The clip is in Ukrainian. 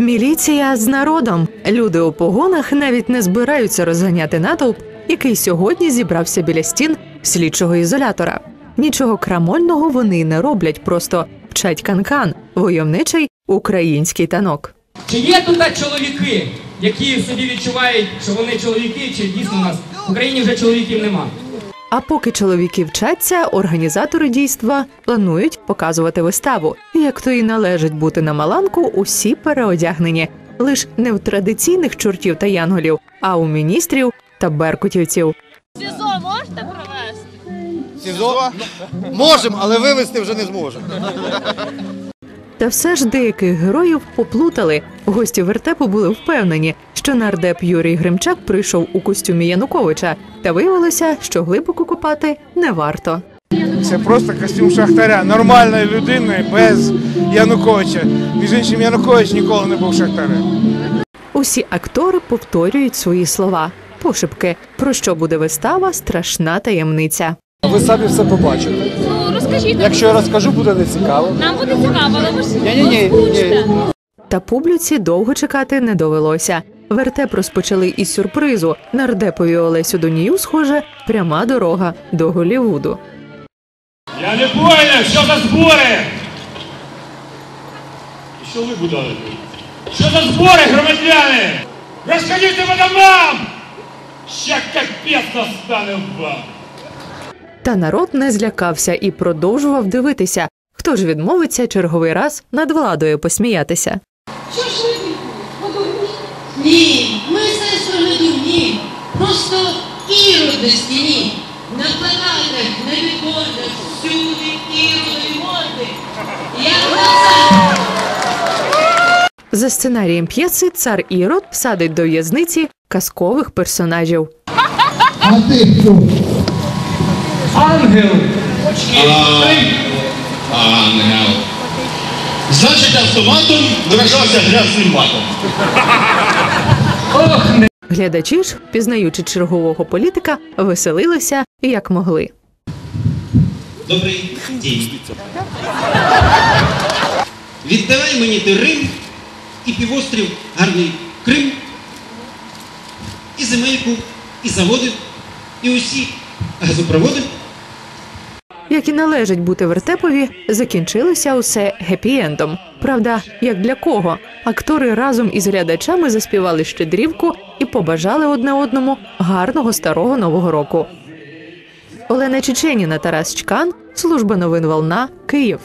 Міліція з народом. Люди у погонах навіть не збираються розганяти натовп, який сьогодні зібрався біля стін слідчого ізолятора. Нічого крамольного вони не роблять, просто вчать канкан, войовничий український танок. Чи є тут чоловіки, які собі відчувають, що вони чоловіки, чи дійсно у нас в Україні вже чоловіків нема? А поки чоловіки вчаться, організатори дійства планують показувати виставу. Як то і належить бути на маланку, усі переодягнені, лиш не в традиційних чортів та янголів, а у міністрів та беркутівців. СІЗО можете провести? СІЗО? Можемо, але вивезти вже не зможемо. Та все ж деяких героїв поплутали. Гості вертепу були впевнені, що нардеп Юрій Гримчак прийшов у костюмі Януковича, та виявилося, що глибоко копати не варто. Це просто костюм шахтаря, нормальної людини без Януковича. Між іншим, Янукович ніколи не був шахтарем. Усі актори повторюють свої слова. Пошепки, про що буде вистава, страшна таємниця. Ви самі все побачите. Ну розкажіть, Якщо я розкажу, буде нецікаво. нам буде цікаво, але ви ж Ні-ні-ні, озвучте. Та публіці довго чекати не довелося. Вертеп розпочали із сюрпризу. Нардепові Олесю Донію, схоже, пряма дорога до Голівуду. Я не понял, що за збори? І що ви будали? Що за збори, громадяни? Розходіться по домам! Ще капець настане вам! Та народ не злякався і продовжував дивитися. Хто ж відмовиться черговий раз над владою посміятися? Що ж ви? Ні, ми сестри не. Просто ірод на стіні. На плакатах, на бікбордах, всюди іродові морди. За сценарієм п'єси цар Ірод садить до в'язниці казкових персонажів. Ангел! Ангел. Значить, автоматом виражався грязним матом. Ох, не Глядачі ж, пізнаючи чергового політика, веселилися як могли. Добрий день. Віддавай мені ти Рим і півострів гарний Крим, і земельку, і заводи, і усі газопроводи. Як і належить бути вертепові, закінчилося усе гепі-ендом. Правда, як для кого? Актори разом із глядачами заспівали щедрівку і побажали одне одному гарного старого нового року. Олена Чеченіна, Тарас Чкан, служба новин Волна, Київ.